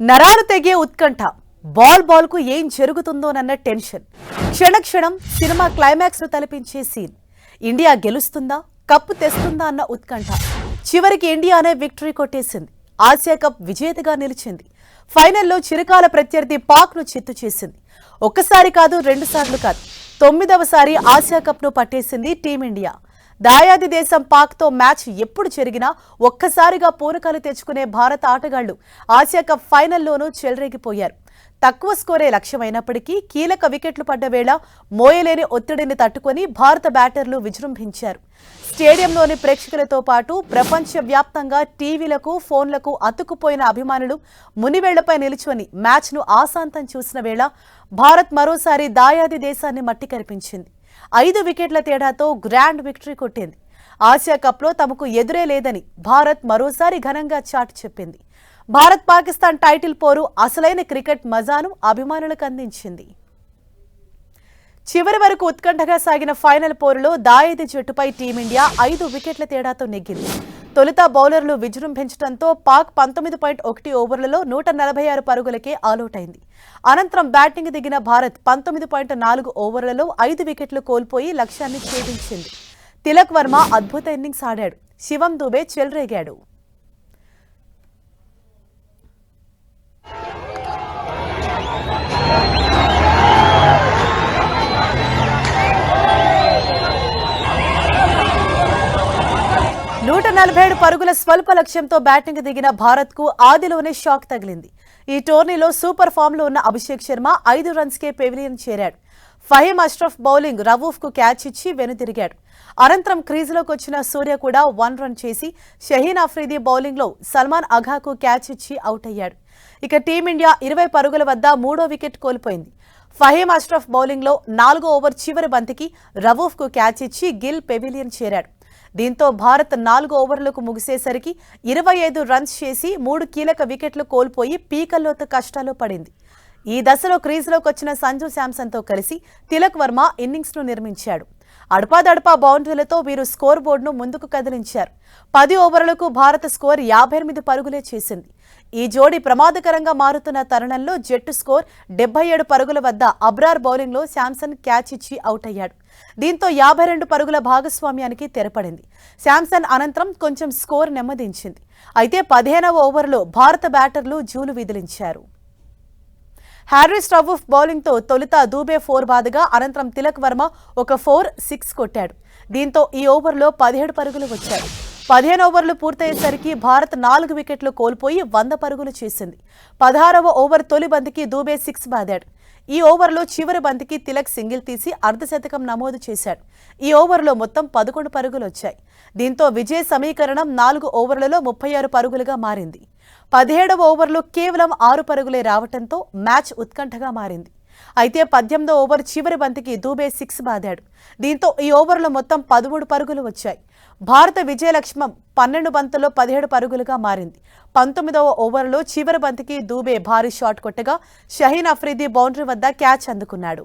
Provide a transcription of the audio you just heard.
నరాలు తెగే ఉత్కంఠ. బాల్ బాల్కు ఏం జరుగుతుందోనన్న టెన్షన్. క్షణక్షణం సినిమా క్లైమాక్స్ను తలపించే సీన్. ఇండియా గెలుస్తుందా? కప్పు తెస్తుందా అన్న ఉత్కంఠ. చివరికి ఇండియానే విక్టరీ కొట్టేసింది. ఆసియా కప్ విజేతగా నిలిచింది. ఫైనల్లో చిరకాల ప్రత్యర్థి పాక్ను చిత్తు చేసింది. ఒక్కసారి కాదు రెండు సార్లు కాదు. తొమ్మిదవసారి ఆసియా కప్ను పట్టేసింది టీమిండియా. దాయాది దేశం పాక్తో మ్యాచ్ ఎప్పుడు జరిగినా ఒక్కసారిగా పూనకాలు తెచ్చుకునే భారత ఆటగాళ్ళు ఆసియా కప్ ఫైనల్లోనూ చెలరేగిపోయారు. తక్కువ స్కోరే లక్ష్యమైనప్పటికీ కీలక వికెట్లు పడ్డ వేళ మోయలేని ఒత్తిడిని తట్టుకొని భారత బ్యాటర్లు విజృంభించారు. స్టేడియంలోని ప్రేక్షకులతో పాటు ప్రపంచ వ్యాప్తంగా టీవీలకు ఫోన్లకు అతుక్కుపోయిన అభిమానులు మునివేళ్ళపై నిలుచుని మ్యాచ్ను ఆశాంతం చూసిన వేళ భారత్ మరోసారి దాయాది దేశాన్ని మట్టి కనిపించింది ఐదు వికెట్ల తేడాతో గ్రాండ్ విక్టరీ కొట్టింది. ఆసియా కప్లో తమకు ఎదురే లేదని భారత్ మరోసారి ఘనంగా చాటి చెప్పింది. భారత్ పాకిస్తాన్ టైటిల్ పోరు అసలైన క్రికెట్ మజాను అభిమానులకు అందించింది. చివరి వరకు ఉత్కంఠగా సాగిన ఫైనల్ పోరులో దాయేది జట్టుపై టీమిండియా ఐదు వికెట్ల తేడాతో నెగ్గింది. తొలుత బౌలర్లు విజృంభించడంతో పాక్ పంతొమ్మిది పాయింట్ ఒకటి ఓవర్లలో నూట నలభై ఆరు పరుగులకే ఆలౌట్ అయింది అనంతరం బ్యాటింగ్ దిగిన భారత్ పంతొమ్మిది పాయింట్ నాలుగు ఓవర్లలో ఐదు వికెట్లు కోల్పోయి లక్ష్యాన్ని ఛేదించింది. తిలక్ వర్మ అద్భుత ఇన్నింగ్స్ ఆడాడు. శివం దుబే చెలరేగాడు. పరుగుల స్వల్ప లక్ష్యంతో బ్యాటింగ్ దిగిన భారత్కు ఆదిలోనే షాక్ తగిలింది. ఈ టోర్నీలో సూపర్ ఫామ్లో ఉన్న అభిషేక్ శర్మ ఐదు రన్స్ కే పెవిలియన్ చేరాడు. ఫహీం అష్రఫ్ బౌలింగ్ రవూఫ్కు క్యాచ్ ఇచ్చి వెనుతిరిగాడు అనంతరం క్రీజులోకి వచ్చిన సూర్య కూడా వన్ రన్ చేసి షహీన్ అఫ్రీది బౌలింగ్లో సల్మాన్ అఘాకు క్యాచ్ ఇచ్చి అవుట్ అయ్యాడు. ఇక టీమిండియా ఇరవై పరుగుల వద్ద మూడో వికెట్ కోల్పోయింది. ఫహీం అష్రఫ్ బౌలింగ్లో నాలుగో ఓవర్ చివరి బంతికి రవూఫ్కు క్యాచ్ ఇచ్చి గిల్ పెవిలియన్ చేరాడు. దీంతో భారత్ నాలుగు ఓవర్లకు ముగిసేసరికి ఇరవై ఐదు రన్స్ చేసి మూడు కీలక వికెట్లు కోల్పోయి పీకల్లోతు కష్టాలు పడింది. ఈ దశలో క్రీజులోకి వచ్చిన సంజు శాంసన్తో కలిసి తిలక్ వర్మ ఇన్నింగ్స్ను నిర్మించాడు. అడపాదడపా బౌండరీలతో వీరు స్కోర్ బోర్డును ముందుకు కదిలించారు. పది ఓవర్లకు భారత స్కోర్ యాభై ఎనిమిది పరుగులే చేసింది. ఈ జోడీ ప్రమాదకరంగా మారుతున్న తరుణంలో జట్టు స్కోర్ డెబ్బై ఏడు పరుగుల వద్ద అబ్రార్ బౌలింగ్లో శాంసన్ క్యాచ్ ఇచ్చి అవుట్ అయ్యాడు దీంతో యాభై రెండు పరుగుల భాగస్వామ్యానికి తెరపడింది. శాంసన్ అనంతరం కొంచెం స్కోర్ నెమ్మదించింది. అయితే పదిహేనవ ఓవర్లో భారత బ్యాటర్లు జూలు విదిలించారు. హ్యారీస్ రవూఫ్ బౌలింగ్తో తొలుత దూబే ఫోర్ బాదుగా అనంతరం తిలక్ వర్మ ఒక ఫోర్ సిక్స్ కొట్టాడు. దీంతో ఈ ఓవర్లో పదిహేడు పరుగులు వచ్చాయి. పదిహేను ఓవర్లు పూర్తయ్యేసరికి భారత్ నాలుగు వికెట్లు కోల్పోయి వంద పరుగులు చేసింది. పదహారవ ఓవర్ తొలి బంతికి దూబే సిక్స్ బాదాడు. ఈ ఓవర్లో చివరి బంతికి తిలక్ సింగిల్ తీసి అర్ధశతకం నమోదు చేశాడు. ఈ ఓవర్లో మొత్తం పదకొండు పరుగులు వచ్చాయి. దీంతో విజయ సమీకరణం నాలుగు ఓవర్లలో ముప్పై ఆరు పరుగులుగా మారింది. పదిహేడవ ఓవర్లో కేవలం ఆరు పరుగులే రావటంతో మ్యాచ్ ఉత్కంఠగా మారింది. అయితే పద్దెనిమిదో ఓవర్ చివరి బంతికి దూబే సిక్స్ బాదాడు. దీంతో ఈ ఓవర్లో మొత్తం పదమూడు పరుగులు వచ్చాయి. భారత విజయలక్ష్మం పన్నెండు బంతుల్లో పదిహేడు పరుగులుగా మారింది. పంతొమ్మిదవ ఓవర్లో చివరి బంతికి దూబే భారీ షాట్ కొట్టగా షహీన్ అఫ్రీది బౌండరీ వద్ద క్యాచ్ అందుకున్నాడు.